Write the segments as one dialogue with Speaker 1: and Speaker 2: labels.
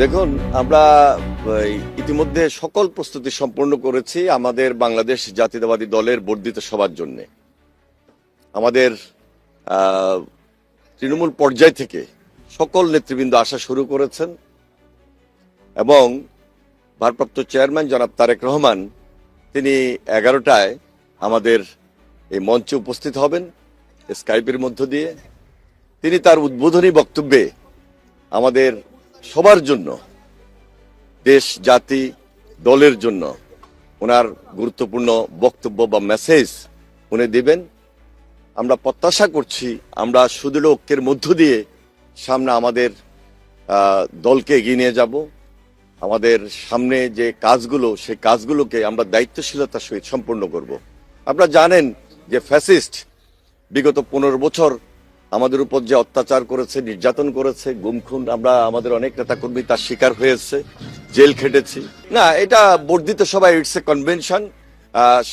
Speaker 1: দেখুন, আমরা ইতিমধ্যে সকল প্রস্তুতি সম্পন্ন করেছি আমাদের বাংলাদেশ জাতীয়তাবাদী দলের বর্ধিত সভার জন্য। আমাদের তৃণমূল পর্যায় থেকে সকল নেতৃবৃন্দ আসা শুরু করেছেন এবং ভারপ্রাপ্ত চেয়ারম্যান জনাব তারেক রহমান, তিনি এগারোটায় আমাদের এই মঞ্চে উপস্থিত হবেন স্কাইপের মধ্য দিয়ে। তিনি তার উদ্বোধনী বক্তব্যে আমাদের সবার জন্য, দেশ, জাতি, দলের জন্য ওনার গুরুত্বপূর্ণ বক্তব্য বা মেসেজ উনি দেবেন। আমরা প্রত্যাশা করছি, আমরা সুদৃঢ় ঐক্যের মধ্য দিয়ে সামনে আমাদের দলকে এগিয়ে নিয়ে যাব। আমাদের সামনে যে কাজগুলো, সেই কাজগুলোকে আমরা দায়িত্বশীলতার সহিত সম্পূর্ণ করব। আপনারা জানেন যে ফ্যাসিস্ট বিগত পনেরো বছর আমাদের উপর যে অত্যাচার করেছে, নির্যাতন করেছে গুমখুন আমরা আমাদের অনেক নেতাকর্মী তার শিকার হয়েছে, জেল খেটেছি। না, এটা বর্ধিত সভায় ইটস এ কনভেনশন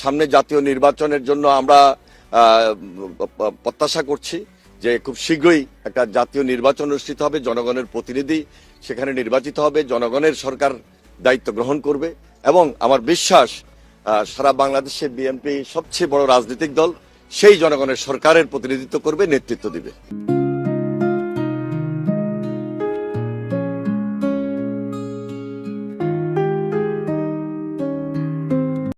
Speaker 1: সামনে জাতীয় নির্বাচনের জন্য আমরা প্রত্যাশা করছি যে খুব শীঘ্রই একটা জাতীয় নির্বাচন অনুষ্ঠিত হবে, জনগণের প্রতিনিধি সেখানে নির্বাচিত হবে, জনগণের সরকার দায়িত্ব গ্রহণ করবে। এবং আমার বিশ্বাস সারা বাংলাদেশে বিএনপি সবচেয়ে বড় রাজনৈতিক দল সেই জনগণের সরকারের প্রতিনিধিত্ব করবে নেতৃত্ব দিবে।